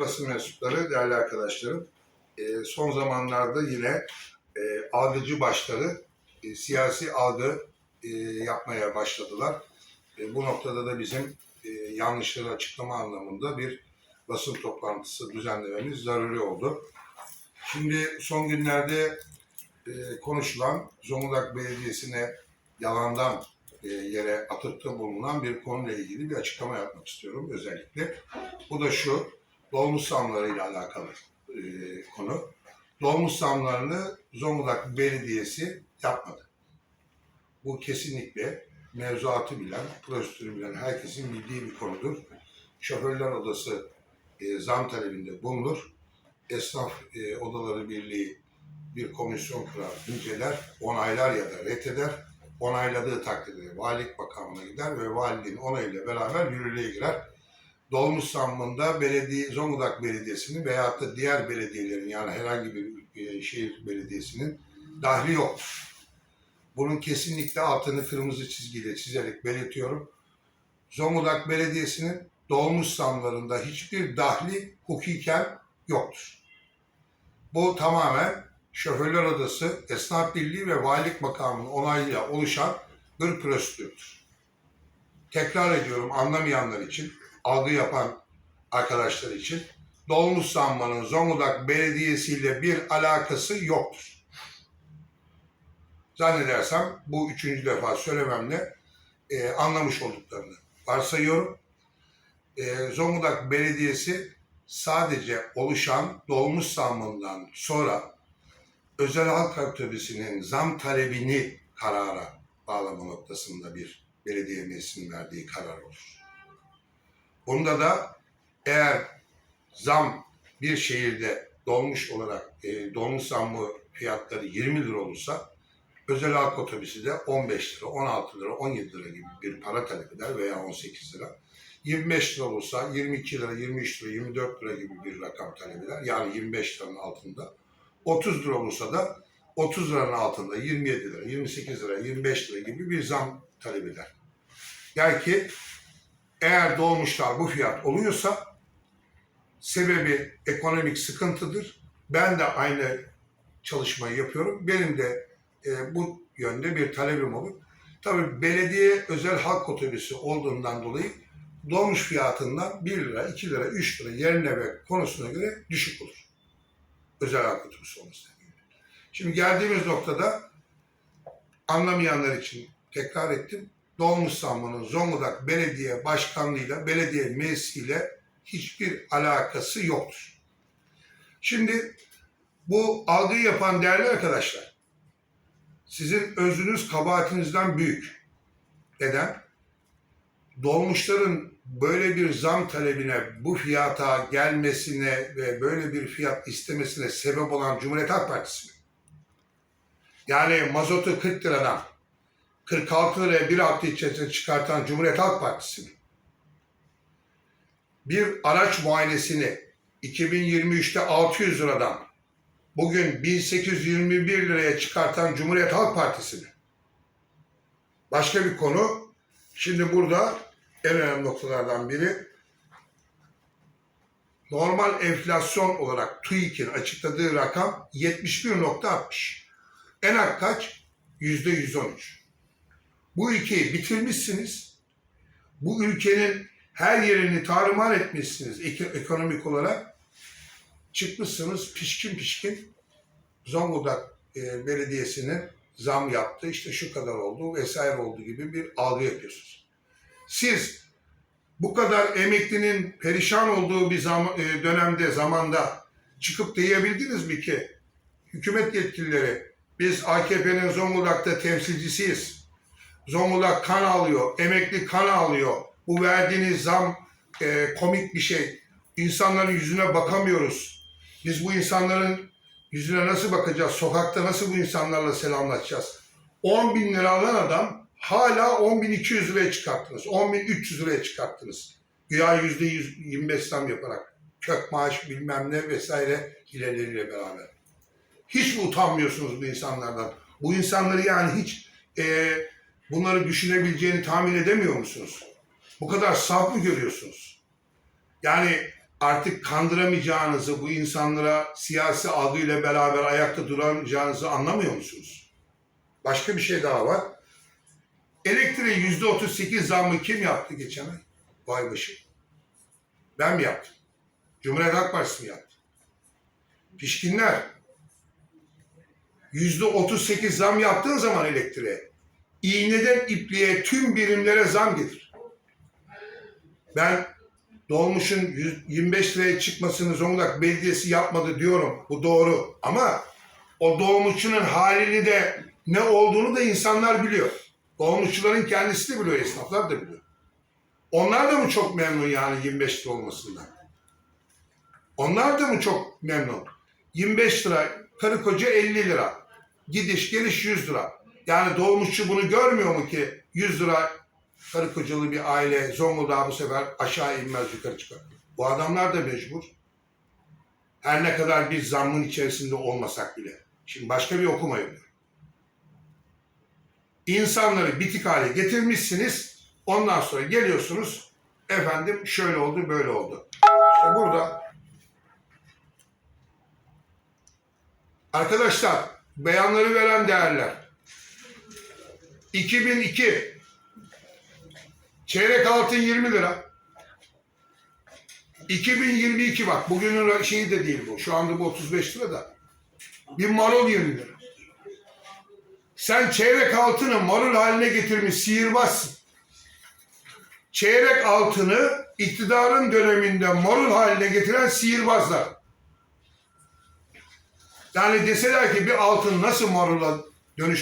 Basın mensupları, değerli arkadaşlarım, e, son zamanlarda yine e, algıcı başları e, siyasi algı e, yapmaya başladılar. E, bu noktada da bizim e, yanlışları açıklama anlamında bir basın toplantısı düzenlememiz zaruri oldu. Şimdi son günlerde e, konuşulan Zonguldak Belediyesi'ne yalandan e, yere atıfta bulunan bir konuyla ilgili bir açıklama yapmak istiyorum özellikle. Bu da şu, dolmuş zamları ile alakalı e, konu. Dolmuş zamlarını Zonguldak Belediyesi yapmadı. Bu kesinlikle mevzuatı bilen, prosedürü bilen herkesin bildiği bir konudur. Şoförler Odası e, zam talebinde bulunur. Esnaf e, Odaları Birliği bir komisyon kurar, inceler, onaylar ya da reddeder. Onayladığı takdirde valilik makamına gider ve valiliğin onayıyla beraber yürürlüğe girer dolmuş zammında belediye, Zonguldak Belediyesi'nin veyahut da diğer belediyelerin yani herhangi bir şehir belediyesinin dahli yoktur. Bunun kesinlikle altını kırmızı çizgiyle çizerek belirtiyorum. Zonguldak Belediyesi'nin dolmuş zamlarında hiçbir dahli hukuken yoktur. Bu tamamen Şoförler Odası, Esnaf Birliği ve Valilik Makamı'nın onayıyla oluşan bir prosedürdür. Tekrar ediyorum anlamayanlar için algı yapan arkadaşlar için dolmuş zammanın Zonguldak Belediyesi ile bir alakası yoktur. Zannedersem bu üçüncü defa söylememle e, anlamış olduklarını varsayıyorum. E, Zonguldak Belediyesi sadece oluşan dolmuş zammından sonra özel halk otobüsünün zam talebini karara bağlama noktasında bir belediye meclisinin verdiği karar olur. Bunda da eğer zam bir şehirde dolmuş olarak e, dolmuş zammı fiyatları 20 lira olursa özel halk otobüsü de 15 lira, 16 lira, 17 lira gibi bir para talep eder veya 18 lira. 25 lira olursa 22 lira, 23 lira, 24 lira gibi bir rakam talep eder. Yani 25 liranın altında. 30 lira olursa da 30 liranın altında 27 lira, 28 lira, 25 lira gibi bir zam talep eder. Yani ki eğer dolmuşlar bu fiyat oluyorsa sebebi ekonomik sıkıntıdır. Ben de aynı çalışmayı yapıyorum. Benim de e, bu yönde bir talebim olur. Tabii belediye özel halk otobüsü olduğundan dolayı dolmuş fiyatından 1 lira, 2 lira, 3 lira yerine ve konusuna göre düşük olur. Özel halk otobüsü olması nedeniyle. Şimdi geldiğimiz noktada anlamayanlar için tekrar ettim dolmuş zammının Zonguldak Belediye Başkanlığı'yla, belediye meclisiyle hiçbir alakası yoktur. Şimdi bu algıyı yapan değerli arkadaşlar, sizin özünüz kabahatinizden büyük. Neden? Dolmuşların böyle bir zam talebine, bu fiyata gelmesine ve böyle bir fiyat istemesine sebep olan Cumhuriyet Halk Partisi mi? Yani mazotu 40 liradan 46 liraya bir hafta içerisinde çıkartan Cumhuriyet Halk Partisi mi? Bir araç muayenesini 2023'te 600 liradan bugün 1821 liraya çıkartan Cumhuriyet Halk Partisi mi? Başka bir konu. Şimdi burada en önemli noktalardan biri normal enflasyon olarak TÜİK'in açıkladığı rakam 71.60. En kaç? %113. Bu ülkeyi bitirmişsiniz. Bu ülkenin her yerini tarumar etmişsiniz ekonomik olarak. Çıkmışsınız pişkin pişkin Zonguldak e, Belediyesi'nin zam yaptı, işte şu kadar oldu vesaire oldu gibi bir algı yapıyorsunuz. Siz bu kadar emeklinin perişan olduğu bir zam, e, dönemde, zamanda çıkıp diyebildiniz mi ki hükümet yetkilileri biz AKP'nin Zonguldak'ta temsilcisiyiz Zonguldak kan alıyor, emekli kan alıyor. Bu verdiğiniz zam e, komik bir şey. İnsanların yüzüne bakamıyoruz. Biz bu insanların yüzüne nasıl bakacağız? Sokakta nasıl bu insanlarla selamlaşacağız? 10 bin lira alan adam hala 10 bin 200 liraya çıkarttınız. 10 bin 300 liraya çıkarttınız. Güya yüzde 25 zam yaparak. Kök maaş bilmem ne vesaire hileleriyle beraber. Hiç mi utanmıyorsunuz bu insanlardan? Bu insanları yani hiç e, bunları düşünebileceğini tahmin edemiyor musunuz? Bu kadar saf mı görüyorsunuz? Yani artık kandıramayacağınızı, bu insanlara siyasi algıyla beraber ayakta duramayacağınızı anlamıyor musunuz? Başka bir şey daha var. Elektriğe yüzde 38 zammı kim yaptı geçen ay? Vay başı. Ben mi yaptım? Cumhuriyet Halk Partisi mi yaptı? Pişkinler. Yüzde 38 zam yaptığın zaman elektriğe, iğneden ipliğe tüm birimlere zam getir. Ben dolmuşun 100 25 liraya çıkmasını Zonguldak Belediyesi yapmadı diyorum. Bu doğru. Ama o dolmuşçunun halini de ne olduğunu da insanlar biliyor. Dolmuşçuların kendisi de biliyor, esnaflar da biliyor. Onlar da mı çok memnun yani 25 lira olmasından? Onlar da mı çok memnun? 25 lira, karı koca 50 lira. Gidiş geliş 100 lira. Yani dolmuşçu bunu görmüyor mu ki 100 lira karı kocalı bir aile Zonguldak'a bu sefer aşağı inmez yukarı çıkar. Bu adamlar da mecbur. Her ne kadar bir zammın içerisinde olmasak bile. Şimdi başka bir okuma yapıyorum. İnsanları bitik hale getirmişsiniz. Ondan sonra geliyorsunuz. Efendim şöyle oldu böyle oldu. İşte burada Arkadaşlar beyanları veren değerler. 2002 çeyrek altın 20 lira. 2022 bak bugünün şeyi de değil bu. Şu anda bu 35 lira da. Bir marul 20 lira. Sen çeyrek altını marul haline getirmiş sihirbazsın. Çeyrek altını iktidarın döneminde marul haline getiren sihirbazlar. Yani deseler ki bir altın nasıl marula dönüş